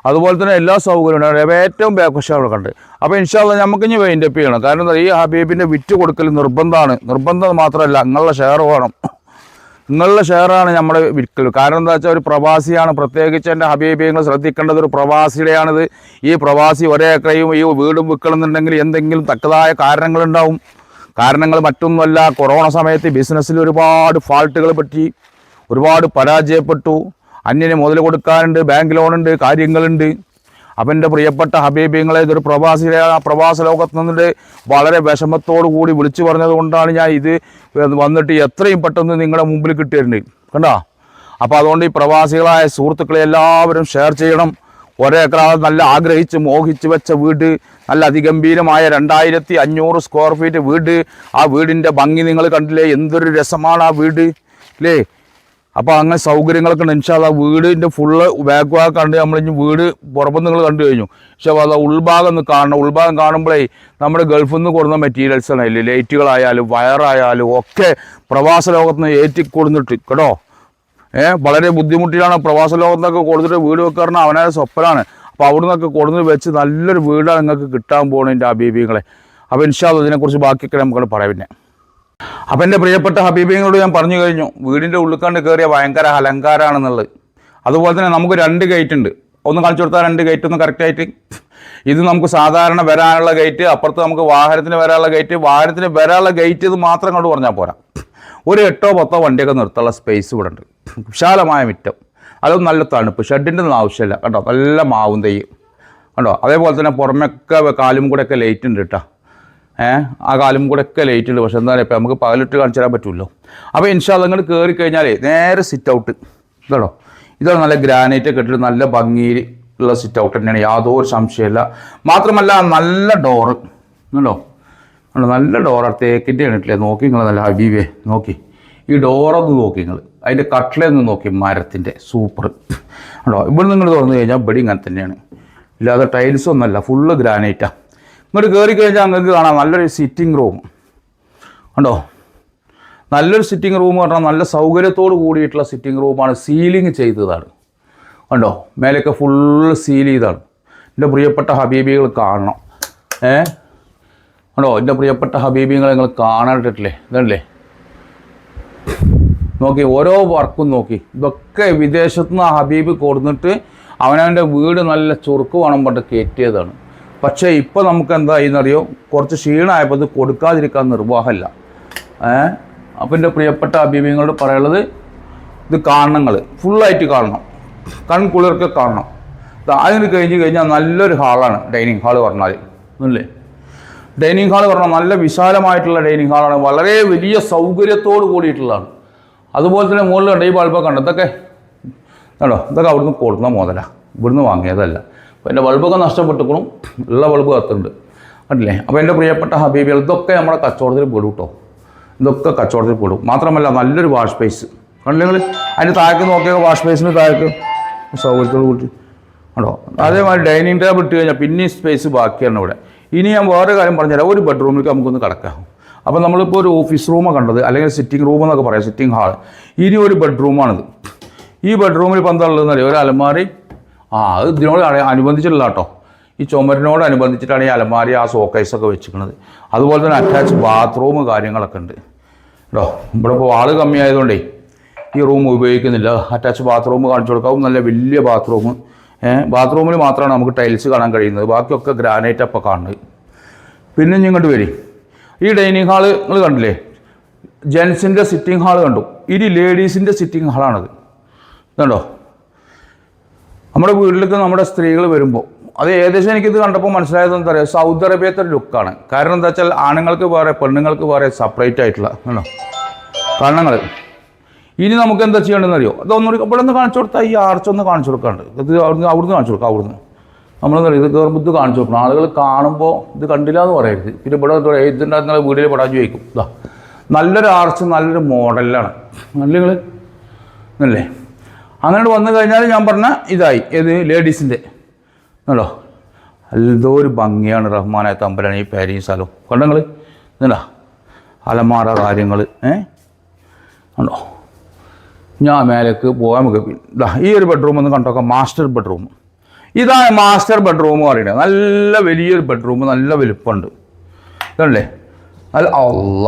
അതുപോലെ തന്നെ എല്ലാ സൗകര്യവും ഏറ്റവും ബാക്കോശം അവിടെ കണ്ട്. അപ്പോൾ ഇൻഷാല്ല നമുക്ക് ഇനി വൈൻഡ് അപ്പ് ചെയ്യണം. കാരണം എന്താ ഈ ഹബീബിന്റെ വിറ്റ് കൊടുക്കൽ നിർബന്ധമാണ് നിർബന്ധം മാത്രമല്ല നിങ്ങളുടെ ഷെയർ വേണം. നിങ്ങളുടെ ഷെയറാണ് നമ്മുടെ വിൽക്കൽ. കാരണം എന്താ വെച്ചാൽ ഒരു പ്രവാസിയാണ്. പ്രത്യേകിച്ച് എന്റെ ഹബീബിയങ്ങൾ ശ്രദ്ധിക്കേണ്ടത് ഒരു പ്രവാസിയുടെയാണിത്. ഈ പ്രവാസി ഒരേ ഏക്കറയും ഈ വീടും വിൽക്കണമെന്നുണ്ടെങ്കിൽ എന്തെങ്കിലും തക്കതായ കാരണങ്ങളുണ്ടാവും കാരണങ്ങൾ മറ്റൊന്നുമല്ല. കൊറോണ സമയത്ത് ബിസിനസ്സിൽ ഒരുപാട് ഫാൾട്ടുകൾ പറ്റി ഒരുപാട് പരാജയപ്പെട്ടു. അന്യന് മുതൽ കൊടുക്കാനുണ്ട് ബാങ്ക് ലോണുണ്ട് കാര്യങ്ങളുണ്ട്. അവന്റെ പ്രിയപ്പെട്ട ഹബീബിങ്ങളെ ഇതൊരു പ്രവാസി പ്രവാസ ലോകത്ത് നിന്നിട്ട് വളരെ വിഷമത്തോടു കൂടി വിളിച്ചു പറഞ്ഞത് കൊണ്ടാണ് ഞാൻ ഇത് വന്നിട്ട് എത്രയും പെട്ടെന്ന് നിങ്ങളുടെ മുമ്പിൽ കിട്ടിയിട്ടുണ്ട്. കണ്ടോ? അപ്പോൾ അതുകൊണ്ട് ഈ പ്രവാസികളായ സുഹൃത്തുക്കളെ എല്ലാവരും ഷെയർ ചെയ്യണം. ഒരേക്കറാ നല്ല ആഗ്രഹിച്ച് മോഹിച്ച് വെച്ച വീട് നല്ല അതിഗംഭീരമായ രണ്ടായിരത്തി അഞ്ഞൂറ് സ്ക്വയർ ഫീറ്റ് വീട്. ആ വീടിന്റെ ഭംഗി നിങ്ങൾ കണ്ടില്ലേ? എന്തൊരു രസമാണ് ആ വീട് അല്ലേ അപ്പോൾ അങ്ങനെ സൗകര്യങ്ങളൊക്കെ ഉണ്ട്. ഇൻഷാല്ല വീടിന്റെ ഫുള്ള് ബാക്ക് ഭാഗം കണ്ട് ഇനി വീട് പുറമെ നിങ്ങൾ കണ്ടു കഴിഞ്ഞു. പക്ഷേ അത് ഉൾഭാഗം ഒന്ന് കാണണം. ഉൾഭാഗം കാണുമ്പോഴേ നമ്മുടെ ഗൾഫിൽ നിന്ന് കൊടുക്കുന്ന മെറ്റീരിയൽസ് ആണ് ലൈറ്റുകളായാലും വയറായാലും ഒക്കെ പ്രവാസ ലോകത്ത് നിന്ന് ഏറ്റി കൊടുത്തിട്ട് കേട്ടോ. ഏഹ് വളരെ ബുദ്ധിമുട്ടിലാണ് പ്രവാസ ലോകത്തൊക്കെ കൊടുത്തിട്ട് വീട് വെക്കാറുണ്ട് അവനായ സ്വപ്നമാണ് അപ്പോൾ അവിടെ നിന്നൊക്കെ കൊടുന്ന് വെച്ച് നല്ലൊരു വീടാണ് നിങ്ങൾക്ക് കിട്ടാൻ പോകണം എന്റെ ബീബികളെ അപ്പോൾ ഇൻഷാല്ല ഇതിനെക്കുറിച്ച് ബാക്കിയൊക്കെ നമുക്ക് പറയാം പിന്നെ. അപ്പം എന്റെ പ്രിയപ്പെട്ട ഹബീബിങ്ങളോട് ഞാൻ പറഞ്ഞു കഴിഞ്ഞു വീടിന്റെ ഉള്ളിക്കാണ്ട് കണ്ട് കയറിയ ഭയങ്കര അലങ്കാരമാണെന്നുള്ളത് അതുപോലെ തന്നെ നമുക്ക് രണ്ട് ഗേറ്റ് ഉണ്ട്. ഒന്ന് കാണിച്ചു കൊടുത്താൽ രണ്ട് ഗേറ്റ് ഒന്ന് കറക്റ്റായിട്ട് ഇത് നമുക്ക് സാധാരണ വരാനുള്ള ഗേറ്റ് അപ്പുറത്ത് നമുക്ക് വാഹനത്തിന് വരാനുള്ള ഗേറ്റ് വാഹനത്തിന് വരാനുള്ള ഗേറ്റ് ഇത് മാത്രം അങ്ങോട്ട് പറഞ്ഞാൽ പോരാ. ഒരു എട്ടോ പത്തോ വണ്ടിയൊക്കെ നിർത്താനുള്ള സ്പേസ് ഇവിടെ ഉണ്ട്. വിശാലമായ മുറ്റം. അതും നല്ല തണുപ്പ്. ഷെഡിന്റെ ഒന്നും ആവശ്യമില്ല. കേട്ടോ നല്ല മാവും തെയ്യും കണ്ടോ? അതേപോലെ തന്നെ പുറമൊക്കെ കാലും കൂടെയൊക്കെ ലൈറ്റ് ഉണ്ട് കേട്ടോ. ആ കാലം കൂടെ ഒക്കെ ലേറ്റ് ഉണ്ട് പക്ഷെ എന്തായാലും ഇപ്പം നമുക്ക് പകലിട്ട് കാണിച്ചു തരാൻ പറ്റുമല്ലോ അപ്പോൾ ഇൻഷാല്ല നിങ്ങൾ കയറി കഴിഞ്ഞാലേ നേരെ സിറ്റ് ഔട്ട് ഇതാണോ? ഇതാണ് നല്ല ഗ്രാനൈറ്റ് ഒക്കെ ഇട്ടിട്ട് നല്ല ഭംഗിയിൽ ഉള്ള സിറ്റ് ഔട്ട് തന്നെയാണ്. യാതൊരു സംശയമില്ല മാത്രമല്ല നല്ല ഡോറ് ഉണ്ടോ നല്ല ഡോറാണ് തേക്കിന്റെ ആണിട്ടില്ലേ നോക്കി നിങ്ങൾ നല്ല ഹബീബേ നോക്കി. ഈ ഡോറൊന്ന് നോക്കി നിങ്ങൾ അതിന്റെ കട്ടിലൊന്ന് നോക്കി മരത്തിന്റെ സൂപ്പർ ഉണ്ടോ ഇവിടെ നിങ്ങൾ തുറന്നു കഴിഞ്ഞാൽ ഇവിടെ ഇങ്ങനെ തന്നെയാണ്. ഇല്ലാതെ ടൈൽസ് ഒന്നല്ല ഫുള്ള് ഗ്രാനൈറ്റാണ് ഇങ്ങോട്ട് കയറി കഴിഞ്ഞാൽ നിങ്ങൾക്ക് കാണാം നല്ലൊരു സിറ്റിംഗ് റൂം ഉണ്ടോ നല്ലൊരു സിറ്റിംഗ് റൂം പറഞ്ഞാൽ നല്ല സൗകര്യത്തോട് കൂടിയിട്ടുള്ള സിറ്റിംഗ് റൂമാണ് സീലിംഗ് ചെയ്തതാണ്. ഉണ്ടോ മേലെയൊക്കെ ഫുള്ള് സീൽ ചെയ്താണ് എന്റെ പ്രിയപ്പെട്ട ഹബീബികൾ കാണണം. ഏ? ഉണ്ടോ എന്റെ പ്രിയപ്പെട്ട ഹബീബികളെ നിങ്ങൾ കാണാനിട്ടിട്ടില്ലേ ഇതല്ലേ നോക്കി ഓരോ വർക്കും നോക്കി. ഇതൊക്കെ വിദേശത്തുനിന്ന് ആ ഹബീബ് കൊടുത്തിട്ട് അവനവന്റെ വീട് നല്ല ചുറുക്ക് വേണം പണ്ട് കയറ്റിയതാണ്. പക്ഷേ ഇപ്പോൾ നമുക്ക് എന്തായിന്നറിയോ കുറച്ച് ക്ഷീണമായപ്പോൾ ഇത് കൊടുക്കാതിരിക്കാൻ നിർവാഹമല്ല. ഏഹ് അപ്പം എന്റെ പ്രിയപ്പെട്ട അഭിമുഖങ്ങളോട് പറയുള്ളത് ഇത് കാണണങ്ങൾ ഫുള്ളായിട്ട് കാണണം. കൺകുളിർക്ക് കാണണം. അതിന് കഴിഞ്ഞ് കഴിഞ്ഞാൽ നല്ലൊരു ഹാളാണ് ഡൈനിങ് ഹാൾ പറഞ്ഞാൽ അല്ലേ? ഡൈനിങ് ഹാൾ പറഞ്ഞാൽ നല്ല വിശാലമായിട്ടുള്ള ഡൈനിങ് ഹാളാണ്. വളരെ വലിയ സൗകര്യത്തോട് കൂടിയിട്ടുള്ളതാണ്. അതുപോലെ തന്നെ മുകളിൽ ഈ ബൾബൊക്കെ ഉണ്ട് ഇതൊക്കെ കണ്ടോ? ഇതൊക്കെ അവിടുന്ന് കൊടുത്ത മോതല. ഇവിടുന്ന് വാങ്ങിയതല്ല. അപ്പോൾ എന്റെ ബൾബൊക്കെ നഷ്ടപ്പെട്ടുക്കണം എല്ലാ ബൾബ് കത്തുണ്ട്. കണ്ടില്ലേ? അപ്പോൾ എന്റെ പ്രിയപ്പെട്ട ഹബീബികൾ ഇതൊക്കെ നമ്മുടെ കച്ചവടത്തിൽ പെടും കേട്ടോ ഇതൊക്കെ കച്ചവടത്തിൽ പെടും. മാത്രമല്ല നല്ലൊരു വാഷ് സ്പേസ് കണ്ടില്ലേ നിങ്ങൾ അതിന്റെ താഴേക്ക് നോക്കിയാൽ വാഷ് പേസിന്റെ താഴേക്ക്. സൗകര്യത്തോട് കൂട്ടി കണ്ടോ? അതേമാതിരി ഡൈനിങ് ടേബിൾ ഇട്ട് കഴിഞ്ഞാൽ പിന്നെയും സ്പേസ് ബാക്കിയാണ് ഇവിടെ. ഇനി ഞാൻ വേറെ കാര്യം പറഞ്ഞുതരാം. ഒരു ബെഡ്റൂമിലേക്ക് നമുക്കൊന്ന് കിടക്കാം. അപ്പോൾ നമ്മളിപ്പോൾ ഒരു ഓഫീസ് റൂമാണ് കണ്ടത് അല്ലെങ്കിൽ സിറ്റിംഗ് റൂം എന്നൊക്കെ പറയാം സിറ്റിംഗ് ഹാൾ ഇനി ഒരു ബെഡ്റൂമാണിത് ഈ ബെഡ്റൂമിൽ ഉള്ളതെന്ന് ഒരു അലമാരി ആ അത് ഇതിനോട് അനുബന്ധിച്ചിട്ടുള്ള കേട്ടോ ഈ ചുമരിനോട് അനുബന്ധിച്ചിട്ടാണ് ഈ അലമാരി ആ സോക്കേസൊക്കെ വെച്ചിരിക്കുന്നത്. അതുപോലെ തന്നെ അറ്റാച്ച് ബാത്റൂം കാര്യങ്ങളൊക്കെ ഉണ്ട്. കേട്ടോ ഇവിടെ ഇപ്പോൾ ആൾ കമ്മിയായതുകൊണ്ടേ ഈ റൂം ഉപയോഗിക്കുന്നില്ല. അറ്റാച്ച് ബാത്റൂം കാണിച്ചു കൊടുക്കാവും നല്ല വലിയ ബാത്റൂം ബാത്റൂമിൽ മാത്രമാണ് നമുക്ക് ടൈൽസ് കാണാൻ കഴിയുന്നത്. ബാക്കിയൊക്കെ ഗ്രാനൈറ്റ് അപ്പോൾ കാണുന്നത്. പിന്നെ ഇങ്ങോട്ട് വരും. ഈ ഡൈനിങ് ഹാൾ നിങ്ങൾ കണ്ടില്ലേ? ജെൻസിന്റെ സിറ്റിംഗ് ഹാൾ കണ്ടു. ഇനി ലേഡീസിന്റെ സിറ്റിംഗ് ഹാളാണത് കണ്ടോ? നമ്മുടെ വീട്ടിലേക്ക് നമ്മുടെ സ്ത്രീകൾ വരുമ്പോൾ അത് ഏകദേശം എനിക്കിത് കണ്ടപ്പോൾ മനസ്സിലായത് എന്താ പറയുക സൗദി അറേബ്യത്തെ ലുക്കാണ് കാരണം എന്താ വെച്ചാൽ ആണുങ്ങൾക്ക് വേറെ പെണ്ണുങ്ങൾക്ക് വേറെ സെപ്പറേറ്റ് ആയിട്ടുള്ള ആണോ? കാരണങ്ങൾ. ഇനി നമുക്ക് എന്താ ചെയ്യേണ്ടതെന്ന് അറിയോ? അതൊന്നും ഇവിടെ നിന്ന് കാണിച്ചു കൊടുത്താൽ ഈ ആർച്ച് ഒന്ന് കാണിച്ചു കൊടുക്കാണ്ട്. ഇത് അവിടുന്ന് അവിടുന്ന് കാണിച്ചു കൊടുക്കാം അവിടുന്ന്. നമ്മളെന്താ പറയുക ഇത് കയറുമ്പോൾ ഇത് കാണിച്ചു കൊടുക്കണം. ആളുകൾ കാണുമ്പോൾ ഇത് കണ്ടില്ല എന്ന് പറയരുത്. പിന്നെ ഇവിടെ എന്താ പറയുക ഇതിന്റെ വീട്ടിൽ പെടാൻ ചോദിക്കും. ഇതാ നല്ലൊരു ആർച്ച് നല്ലൊരു മോഡലാണ്. നിങ്ങൾ അല്ലേ? അങ്ങനെ വന്നു കഴിഞ്ഞാൽ ഞാൻ പറഞ്ഞ ഇതായി. ഏത്? ലേഡീസിന്റെ കണ്ടോ? എന്തോ ഒരു ഭംഗിയാണ് റഹ്മാനായ തമ്പലാണ് ഈ പേരയും സ്ഥലവും കണ്ടോ നിങ്ങൾ ഇതാ അലമാറ കാര്യങ്ങൾ ഏ? ഉണ്ടോ ഞാൻ മേലേക്ക് പോകാൻ നമുക്ക് ഇതാ ഈ ഒരു ബെഡ്റൂം ഒന്ന് കണ്ടോക്കാം മാസ്റ്റർ ബെഡ്റൂം ഇതാണ് മാസ്റ്റർ ബെഡ്റൂം പറയുന്നത്. നല്ല വലിയൊരു ബെഡ്റൂം നല്ല വലുപ്പമുണ്ട്. ഇതല്ലേ നല്ല അല്ല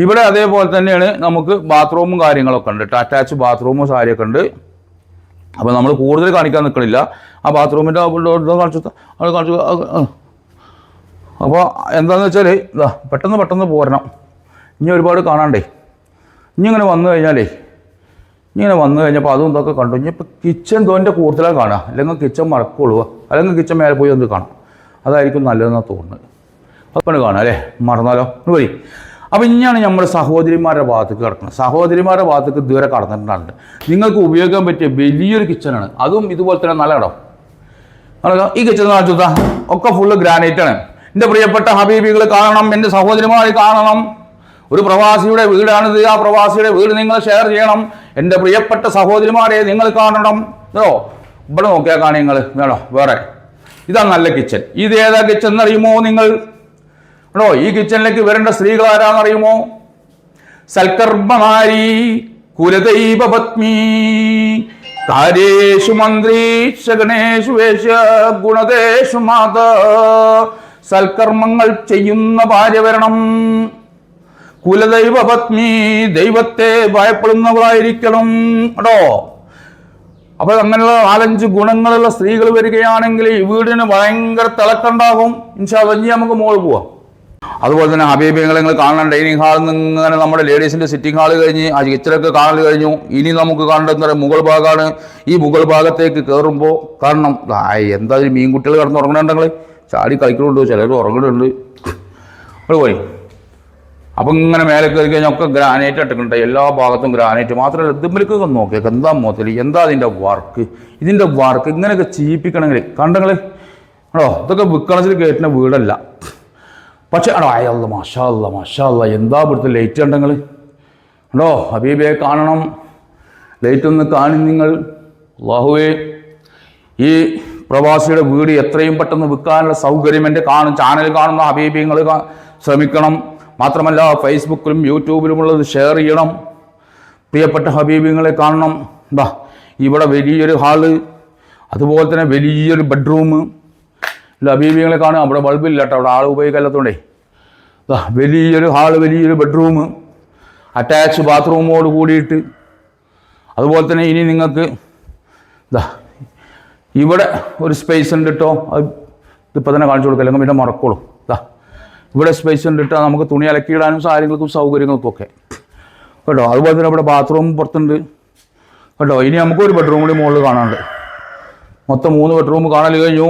ഇവിടെ അതേപോലെ തന്നെയാണ് നമുക്ക് ബാത്റൂമും കാര്യങ്ങളൊക്കെ ഉണ്ട്. കേട്ടോ അറ്റാച്ച് ബാത്റൂമും സാരിയൊക്കെ ഉണ്ട്. അപ്പോൾ നമ്മൾ കൂടുതൽ കാണിക്കാൻ നിൽക്കണില്ല ആ ബാത്റൂമിന്റെ കാണിച്ചു കാണിച്ചു അപ്പോൾ എന്താണെന്ന് വെച്ചാൽ ഇതാ പെട്ടെന്ന് പെട്ടെന്ന് പോരണം. ഇനി ഒരുപാട് കാണാണ്ടേ. ഇനി ഇങ്ങനെ വന്നു കഴിഞ്ഞാലേ ഇങ്ങനെ വന്നു കഴിഞ്ഞപ്പോൾ അതും ഇതൊക്കെ കണ്ടു. ഇനി ഇപ്പോൾ കിച്ചൺ തോന്റെ കൂടുതലാണ് കാണുക. അല്ലെങ്കിൽ കിച്ചൺ മറക്കുള്ളൂ. അല്ലെങ്കിൽ കിച്ചൺ മേലെ പോയി ഒന്ന് കാണാം. അതായിരിക്കും നല്ലതെന്നാണ് തോന്നുന്നത്. അപ്പോൾ കാണാം അല്ലേ? മറന്നാലോ? പോയി. അപ്പോൾ ഇനിയാണ് നമ്മുടെ സഹോദരിമാരുടെ ഭാഗത്തേക്ക് കിടക്കുന്നത്. സഹോദരിമാരുടെ ഭാഗത്തേക്ക് ഇതുവരെ കടന്നിട്ടുണ്ട് നിങ്ങൾക്ക് ഉപയോഗിക്കാൻ പറ്റിയ വലിയൊരു കിച്ചണാണ്. അതും ഇതുപോലെ തന്നെ നല്ല ഇടം. ഈ കിച്ചൺ കാണിച്ചുതാ ഒക്കെ ഫുള്ള് ഗ്രാനൈറ്റ് ആണ്. എന്റെ പ്രിയപ്പെട്ട ഹബീബികൾ കാണണം. എന്റെ സഹോദരിമാരെ കാണണം. ഒരു പ്രവാസിയുടെ വീടാണിത് ആ പ്രവാസിയുടെ വീട് നിങ്ങൾ ഷെയർ ചെയ്യണം. എന്റെ പ്രിയപ്പെട്ട സഹോദരിമാരെ നിങ്ങൾ കാണണം. ഇതോ ഇവിടെ നോക്കിയാൽ കാണി നിങ്ങൾ വേണോ? വേറെ. ഇതാണ് നല്ല കിച്ചൺ. ഇത് ഏതാ കിച്ചൺ എന്നറിയുമോ നിങ്ങൾ? ആണോ ഈ കിച്ചണിലേക്ക് വരേണ്ട സ്ത്രീകൾ ആരാന്നറിയുമോ? സൽക്കർമ്മനാരി കുലദൈവ പത്മീ. കാര്യേഷു മന്ത്രി ശഗണേഷു വേഷ ഗുണദേശു മാത. സൽക്കർമ്മങ്ങൾ ചെയ്യുന്ന ഭാര്യ വരണം. കുലദൈവ പത്നി ദൈവത്തെ ഭയപ്പെടുന്നവളായിരിക്കണം. കേട്ടോ അപ്പോൾ അങ്ങനെയുള്ള നാലഞ്ച് ഗുണങ്ങളുള്ള സ്ത്രീകൾ വരികയാണെങ്കിൽ ഈ വീടിന് ഭയങ്കര തിളക്കുണ്ടാകും ഇൻഷാ വലിയ നമുക്ക് മോൾ പോവാം. അതുപോലെ തന്നെ ഹബീബിങ്ങളെ നിങ്ങൾ കാണാൻ ഡൈനിങ് ഹാളിൽ നിന്ന് നമ്മുടെ ലേഡീസിന്റെ സിറ്റിംഗ് ഹാൾ കഴിഞ്ഞ് ആ കിച്ചറൊക്കെ കാണൽ കഴിഞ്ഞു. ഇനി നമുക്ക് കാണേണ്ടത് മുകൾ ഭാഗമാണ് ഈ മുഗൾ ഭാഗത്തേക്ക് കയറുമ്പോൾ കാരണം എന്താ ഒരു മീൻകുട്ടികൾ കിടന്ന് ഉറങ്ങണുണ്ടെങ്കിൽ ചാടി കളിക്കുന്നുണ്ട് ചിലർ ഉറങ്ങുന്നുണ്ട് അവിടെ പോയി. അപ്പം ഇങ്ങനെ മേലെ കയറി കഴിഞ്ഞാൽ ഒക്കെ ഗ്രാനൈറ്റ് ഇട്ടിട്ടുണ്ട് എല്ലാ ഭാഗത്തും ഗ്രാനൈറ്റ് മാത്രമല്ല ഇതുമ്പിലേക്ക് നോക്കിയേക്ക് എന്താ മൊത്തത്തിൽ എന്താ അതിന്റെ വർക്ക് ഇതിന്റെ വർക്ക് ഇങ്ങനെയൊക്കെ ചീപ്പിക്കണമെങ്കിൽ കണ്ടെങ്കിൽ ആണോ? ഇതൊക്കെ വിൽക്കണത്തിൽ കയറ്റുന്ന വീടല്ല. പക്ഷേ ആണോ അയല്ല മഷാല്ല മഷാല്ല എന്താ ഇവിടുത്തെ ലൈറ്റ് ഉണ്ടെങ്കിൽ ഉണ്ടോ ഹബീബയെ കാണണം. ലൈറ്റ് ഒന്ന് കാണി നിങ്ങൾ. അള്ളാഹുവേ ഈ പ്രവാസിയുടെ വീട് എത്രയും പെട്ടെന്ന് വിൽക്കാനുള്ള സൗകര്യം എന്റെ കാണും. ചാനൽ കാണുന്ന ഹബീബിങ്ങൾ ശ്രമിക്കണം. മാത്രമല്ല ഫേസ്ബുക്കിലും യൂട്യൂബിലുമുള്ളത് ഷെയർ ചെയ്യണം. പ്രിയപ്പെട്ട ഹബീബിങ്ങളെ കാണണം. എന്താ ഇവിടെ വലിയൊരു ഹാൾ അതുപോലെ തന്നെ വലിയൊരു ബെഡ്റൂം ഹബീബിങ്ങളെ കാണുക. അവിടെ ബൾബില്ല കേട്ടോ. അവിടെ ആൾ ഉപയോഗിക്കാത്തതുകൊണ്ടേ. വലിയൊരു ഹാൾ വലിയൊരു ബെഡ്റൂം അറ്റാച്ച് ബാത്റൂമോട് കൂടിയിട്ട്. അതുപോലെ തന്നെ ഇനി നിങ്ങൾക്ക് ഇതാ ഇവിടെ ഒരു സ്പേസ് ഉണ്ട് കേട്ടോ. അത് ഇതിപ്പോൾ തന്നെ കാണിച്ചു കൊടുക്കുക അല്ലെങ്കിൽ പിന്നെ മറക്കോളൂ. ഇതാ ഇവിടെ സ്പേസ് ഉണ്ട് കേട്ടോ. നമുക്ക് തുണി അലക്കിയിടാനും സാരികൾക്കും സൗകര്യങ്ങൾക്കും ഒക്കെ. കേട്ടോ അതുപോലെ തന്നെ ഇവിടെ ബാത്റൂം പുറത്തുണ്ട്. കേട്ടോ ഇനി നമുക്കൊരു ബെഡ്റൂം കൂടി മുകളിൽ കാണാനുണ്ട്. മൊത്തം മൂന്ന് ബെഡ്റൂം കാണൽ കഴിഞ്ഞു.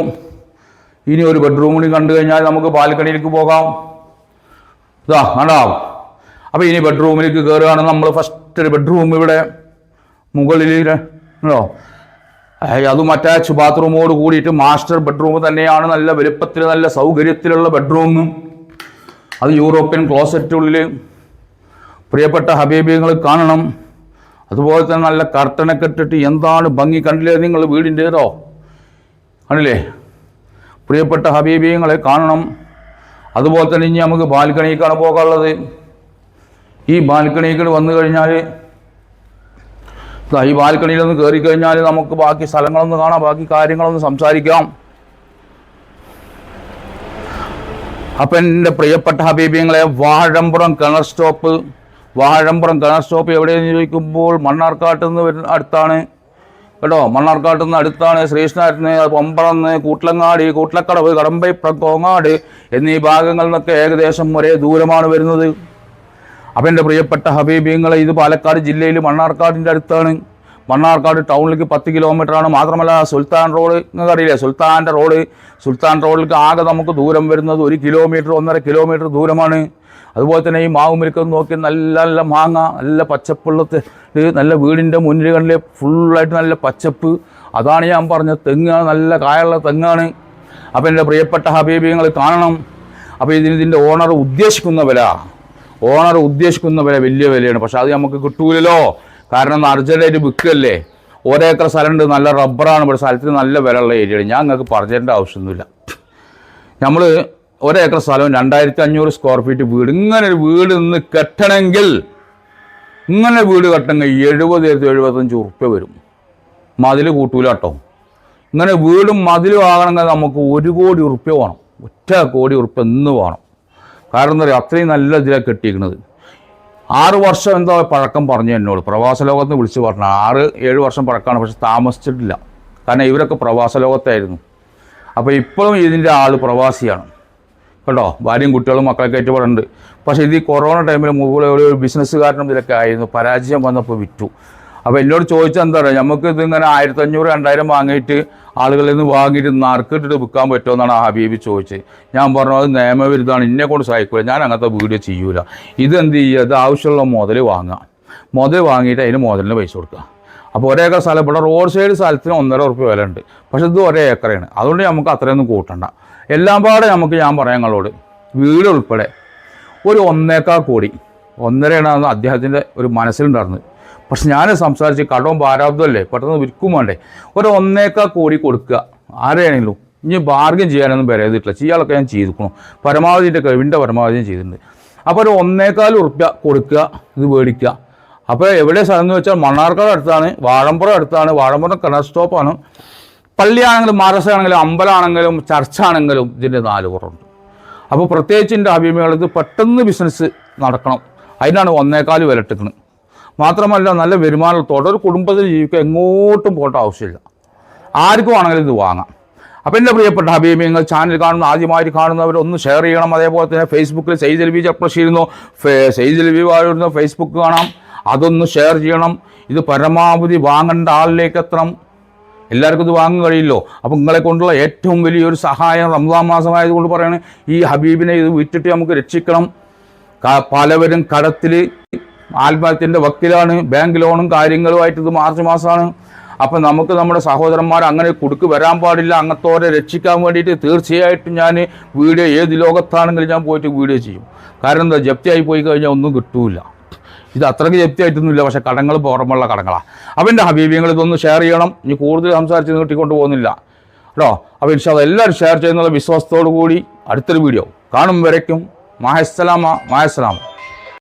ഇനി ഒരു ബെഡ്റൂം കൂടി കണ്ടു കഴിഞ്ഞാൽ നമുക്ക് ബാൽക്കണിയിലേക്ക് പോകാം. ഇതാ കണ്ടോ അപ്പോൾ ഇനി ബെഡ്റൂമിലേക്ക് കയറുകയാണ് നമ്മൾ ഫസ്റ്റ് ഒരു ബെഡ്റൂം ഇവിടെ മുകളിൽ ഉണ്ടോ അതും അറ്റാച്ച് ബാത്റൂമോട് കൂടിയിട്ട് മാസ്റ്റർ ബെഡ്റൂം തന്നെയാണ്. നല്ല വലുപ്പത്തിൽ നല്ല സൗകര്യത്തിലുള്ള ബെഡ്റൂം അത് യൂറോപ്യൻ ക്ലോസറ്റുള്ളിൽ പ്രിയപ്പെട്ട ഹബീബിയങ്ങൾ കാണണം. അതുപോലെ തന്നെ നല്ല കർട്ടനൊക്കെ ഇട്ടിട്ട് എന്താണ് ഭംഗി കണ്ടില്ലേ? നിങ്ങൾ വീടിന്റേതോ? കണ്ടില്ലേ? പ്രിയപ്പെട്ട ഹബീബിയങ്ങളെ കാണണം. അതുപോലെ തന്നെ ഇനി നമുക്ക് ബാൽക്കണിക്കാണ് പോകാനുള്ളത്. ഈ ബാൽക്കണിക്ക് വന്നു കഴിഞ്ഞാൽ ഈ ബാൽക്കണിയിലൊന്ന് കയറി കഴിഞ്ഞാൽ നമുക്ക് ബാക്കി സ്ഥലങ്ങളൊന്ന് കാണാം ബാക്കി കാര്യങ്ങളൊന്ന് സംസാരിക്കാം. അപ്പം എന്റെ പ്രിയപ്പെട്ട ഹബീബിയങ്ങളെ വാഴമ്പുറം കിണർ സ്റ്റോപ്പ്. വാഴമ്പുറം കിണർ സ്റ്റോപ്പ് എവിടെയെന്ന് ചോദിക്കുമ്പോൾ മണ്ണാർക്കാട്ട് നിന്ന് അടുത്താണ്. കേട്ടോ മണ്ണാർക്കാട്ട് നിന്ന് അടുത്താണ് ശ്രീകൃഷ്ണാറ്റിന് പമ്പറന്ന് കൂട്ടിലങ്ങാടി കൂട്ടിലക്കടവ് കടമ്പൈപ്ര കോങ്ങാട് എന്നീ ഭാഗങ്ങളിൽ നിന്നൊക്കെ ഏകദേശം ഒരേ ദൂരമാണ് വരുന്നത്. അപ്പം എന്റെ പ്രിയപ്പെട്ട ഹബീബിങ്ങളെ ഇത് പാലക്കാട് ജില്ലയിൽ മണ്ണാർക്കാടിന്റെ അടുത്താണ്. മണ്ണാർക്കാട് ടൗണിലേക്ക് പത്ത് കിലോമീറ്ററാണ്. മാത്രമല്ല സുൽത്താൻ റോഡ് നിങ്ങൾക്കറിയില്ലേ സുൽത്താന്റെ റോഡ്? സുൽത്താൻ റോഡിലേക്ക് ആകെ നമുക്ക് ദൂരം വരുന്നത് ഒരു കിലോമീറ്റർ ഒന്നര കിലോമീറ്റർ ദൂരമാണ്. അതുപോലെ തന്നെ ഈ മാവ് മിൽക്കം നോക്കി നല്ല നല്ല മാങ്ങ നല്ല പച്ചപ്പുള്ളത് നല്ല വീടിന്റെ മുന്നിൽ കണ്ടിൽ ഫുള്ളായിട്ട് നല്ല പച്ചപ്പ്. അതാണ് ഞാൻ പറഞ്ഞ തെങ്ങാണ് നല്ല കായുള്ള തെങ്ങാണ്. അപ്പോൾ എന്റെ പ്രിയപ്പെട്ട ഹബീബിയങ്ങൾ കാണണം. അപ്പോൾ ഇതിന് ഇതിന്റെ ഓണർ ഉദ്ദേശിക്കുന്ന വില ഓണർ ഉദ്ദേശിക്കുന്ന വില വലിയ വിലയാണ്. പക്ഷെ അത് നമുക്ക് കിട്ടൂലല്ലോ. കാരണം അർജന്റായിട്ട് വിൽക്കല്ലേ ഒരേക്കർ സ്ഥലമുണ്ട് നല്ല റബ്ബറാണ്. ഇവിടെ സ്ഥലത്തിന് നല്ല വിലയുള്ള ഏരിയയാണ്. ഞാൻ നിങ്ങൾക്ക് പറഞ്ഞേണ്ട ആവശ്യമൊന്നുമില്ല. നമ്മൾ ഒരേക്കർ സ്ഥലവും രണ്ടായിരത്തി അഞ്ഞൂറ് സ്ക്വയർ ഫീറ്റ് വീട്. ഇങ്ങനെ ഒരു വീട് നിന്ന് കെട്ടണമെങ്കിൽ ഇങ്ങനെ വീട് കെട്ടണമെങ്കിൽ എഴുപത് എഴുപത്തഞ്ച് ഉറുപ്പ്യ വരും. മതിൽ കൂട്ടൂല കേട്ടോ. ഇങ്ങനെ വീടും മതിലും ആകണമെങ്കിൽ നമുക്ക് ഒരു കോടി ഉറുപ്പ്യ വേണം. ഒറ്റ കോടി ഉറുപ്പ്യ ഇന്ന് വേണം. കാരണം എന്താ പറയുക അത്രയും നല്ല ഇതിലാണ് കെട്ടിയിരിക്കുന്നത്. ആറ് വർഷം എന്താ പഴക്കം പറഞ്ഞു എന്നോട്. പ്രവാസ ലോകത്ത് വിളിച്ച് പറഞ്ഞു. ആറ് ഏഴ് വർഷം പഴക്കമാണ് പക്ഷെ താമസിച്ചിട്ടില്ല. കാരണം ഇവരൊക്കെ പ്രവാസ ലോകത്തായിരുന്നു. അപ്പോൾ ഇപ്പോഴും ഇതിന്റെ ആൾ പ്രവാസിയാണ്. കേട്ടോ? ഭാര്യയും കുട്ടികളും മക്കളൊക്കെ ഉണ്ട്. പക്ഷേ ഇത് ഈ കൊറോണ ടൈമിൽ മുകളിൽ ഒരു ബിസിനസ്സുകാരനും ഇതിലൊക്കെ ആയിരുന്നു. പരാജയം വന്നപ്പോൾ വിറ്റു. അപ്പോൾ എന്നോട് ചോദിച്ചാൽ എന്താ പറയുക നമുക്ക് ഇതിങ്ങനെ ആയിരത്തഞ്ഞൂറ് രണ്ടായിരം വാങ്ങിയിട്ട് ആളുകളിൽ നിന്ന് വാങ്ങിയിട്ട് നറുക്കിട്ടിട്ട് വിൽക്കാൻ പറ്റുമോ എന്നാണ് ഹബീബ് ചോദിച്ചത്. ഞാൻ പറഞ്ഞു അത് നിയമവിരുദ്ധമാണ് ഇന്നെ കൊണ്ട് സഹായിക്കില്ല ഞാൻ അങ്ങനത്തെ വീഡിയോ ചെയ്യൂല. ഇത് എന്ത് ചെയ്യുക ഇത് ആവശ്യമുള്ള മുതൽ വാങ്ങുക. മുതൽ വാങ്ങിയിട്ട് അതിന് മുതലിന് പൈസ കൊടുക്കുക. അപ്പോൾ ഒരേ ഏക്കർ സ്ഥലം. ഇവിടെ റോഡ് സൈഡ് സ്ഥലത്തിന് ഒന്നര ഉറുപ്പ്യ വില ഉണ്ട്. പക്ഷേ ഇത് ഒരേ ഏക്കറാണ്. അതുകൊണ്ട് നമുക്ക് അത്രയൊന്നും കൂട്ടണ്ട. എല്ലാം പാടെ നമുക്ക് ഞാൻ പറയാം നിങ്ങളോട്. വീട് ഉൾപ്പെടെ ഒരു ഒന്നേക്കാൾ കോടി ഒന്നരയാണ് അദ്ദേഹത്തിന്റെ ഒരു മനസ്സിലുണ്ടായിരുന്നത്. പക്ഷെ ഞാൻ സംസാരിച്ച് കടവും ഭാരാബ്ദമല്ലേ പെട്ടെന്ന് വിൽക്കും വേണ്ടേ? ഒരു ഒന്നേക്കാൾ കോടി കൊടുക്കുക. ആരെയാണെങ്കിലും ഇനി ബാർഗൻ ചെയ്യാനൊന്നും വരരുതിട്ടില്ല ചെയ്യാളൊക്കെ ഞാൻ ചെയ്തിരിക്കണം പരമാവധി എന്റെ കഴിവിന്റെ പരമാവധി ഞാൻ ചെയ്തിട്ടുണ്ട്. അപ്പോൾ ഒരു ഒന്നേക്കാൽ ഉറുപ്പ്യ കൊടുക്കുക ഇത് മേടിക്കുക. അപ്പോൾ എവിടെ സ്ഥലം എന്ന് വെച്ചാൽ മണ്ണാർക്കാട് അടുത്താണ് വാഴമ്പുറം അടുത്താണ്. വാഴമ്പുറം കിണർ സ്റ്റോപ്പാണ് പള്ളിയാണെങ്കിലും മാറസാണെങ്കിലും അമ്പലമാണെങ്കിലും ചർച്ചാണെങ്കിലും ഇതിന്റെ നാല് കുറവുണ്ട്. അപ്പോൾ പ്രത്യേകിച്ച് എന്റെ അഭിമുഖങ്ങൾക്ക് പെട്ടെന്ന് ബിസിനസ് നടക്കണം. അതിനാണ് ഒന്നേക്കാൽ വിലട്ടിക്കുന്നത് മാത്രമല്ല നല്ല വരുമാനത്തോടെ ഒരു കുടുംബത്തിൽ ജീവിക്കുക എങ്ങോട്ടും പോകേണ്ട ആവശ്യമില്ല. ആർക്കും ആണെങ്കിലും ഇത് വാങ്ങാം. അപ്പോൾ എന്റെ പ്രിയപ്പെട്ട അഭിമുഖങ്ങൾ ചാനൽ കാണുന്ന ആദ്യമായി കാണുന്നവർ ഒന്ന് ഷെയർ ചെയ്യണം. അതേപോലെ തന്നെ ഫേസ്ബുക്കിൽ സെയ്ജ് ലബി ചപ്രശീരുന്നു ചെയ്യുന്നു ലബി വാഴുന്ന. ഫേസ്ബുക്ക് കാണാം. അതൊന്ന് ഷെയർ ചെയ്യണം. ഇത് പരമാവധി വാങ്ങേണ്ട ആളിലേക്ക് എത്തണം. എല്ലാവർക്കും ഇത് വാങ്ങാൻ കഴിയില്ലോ. അപ്പം നിങ്ങളെ കൊണ്ടുള്ള ഏറ്റവും വലിയൊരു സഹായം റംസാൻ മാസമായതുകൊണ്ട് പറയുന്നത് ഈ ഹബീബിനെ ഇത് വിറ്റിട്ട് നമുക്ക് രക്ഷിക്കണം. പലവരും കടത്തിൽ ആത്മഹത്യന്റെ വക്കിലാണ് ബാങ്ക് ലോണും കാര്യങ്ങളുമായിട്ട് ഇത് മാർച്ച് മാസമാണ്. അപ്പം നമുക്ക് നമ്മുടെ സഹോദരന്മാർ അങ്ങനെ കുടുക്ക് വരാൻ പാടില്ല അങ്ങത്തോരെ രക്ഷിക്കാൻ വേണ്ടിയിട്ട് തീർച്ചയായിട്ടും ഞാൻ വീഡിയോ ഏത് ലോകത്താണെങ്കിലും ഞാൻ പോയിട്ട് വീഡിയോ ചെയ്യും. കാരണം എന്താ ജപ്തിയായി പോയി കഴിഞ്ഞാൽ ഒന്നും കിട്ടൂല. ഇത് അത്രയ്ക്ക് ജപ്തിയായിട്ടൊന്നുമില്ല പക്ഷേ കടങ്ങൾ പുറമുള്ള കടങ്ങളാണ് അപ്പം എന്റെ ഹബീബിയങ്ങൾ ഇതൊന്ന് ഷെയർ ചെയ്യണം. ഇനി കൂടുതൽ സംസാരിച്ച് നീട്ടിക്കൊണ്ട് പോകുന്നില്ല. കേട്ടോ? അപ്പോൾ ഇൻഷാ എല്ലാവരും ഷെയർ ചെയ്യുന്നുള്ള വിശ്വാസത്തോടു കൂടി അടുത്തൊരു വീഡിയോ കാണും വരയ്ക്കും. മാഹസ്സലാമ മാഹസ്സലാമ